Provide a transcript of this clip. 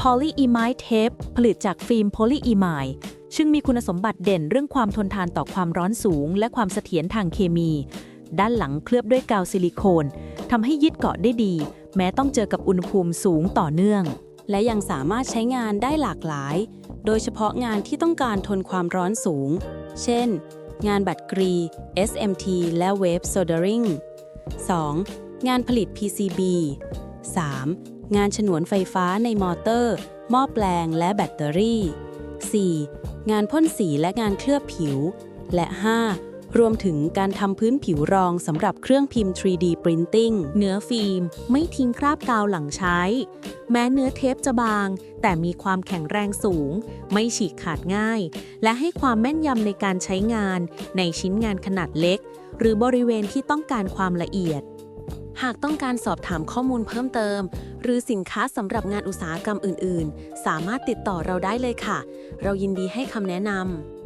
พอลีอีไมด์เทปผลิตจากฟิล์มโพลีอีไมด์ซึ่งมีคุณสมบัติเด่นเรื่องความทนทานต่อความร้อนสูง และความเสถียรทางเคมี ด้านหลังเคลือบด้วยกาวซิลิโคนทำให้ยึดเกาะได้ดี แม้ต้องเจอกับอุณหภูมิสูงต่อเนื่อง และยังสามารถใช้งานได้หลากหลาย โดยเฉพาะงานที่ต้องการทนความร้อนสูง เช่น งานบัตรกรี SMT และ Wave Soldering 2. งานผลิต PCB 3. งานฉนวนไฟฟ้าในมอเตอร์ หม้อแปลงและแบตเตอรี่ 4. งานพ่นสีและงานเคลือบผิว และ 5. รวมถึงการทำพื้นผิวรองสำหรับเครื่องพิมพ์ 3D Printing เนื้อฟิล์ม ไม่ทิ้งคราบกาวหลังใช้ แม้เนื้อเทปจะบาง แต่มีความแข็งแรงสูง ไม่ฉีกขาดง่าย และให้ความแม่นยำในการใช้งาน ในชิ้นงานขนาดเล็ก หรือบริเวณที่ต้องการความละเอียด หากต้องการสอบถามข้อมูลเพิ่มเติม หรือสินค้าสำหรับงานอุตสาหกรรมอื่น ๆ สามารถติดต่อเราได้เลยค่ะ เรายินดีให้คำแนะนำ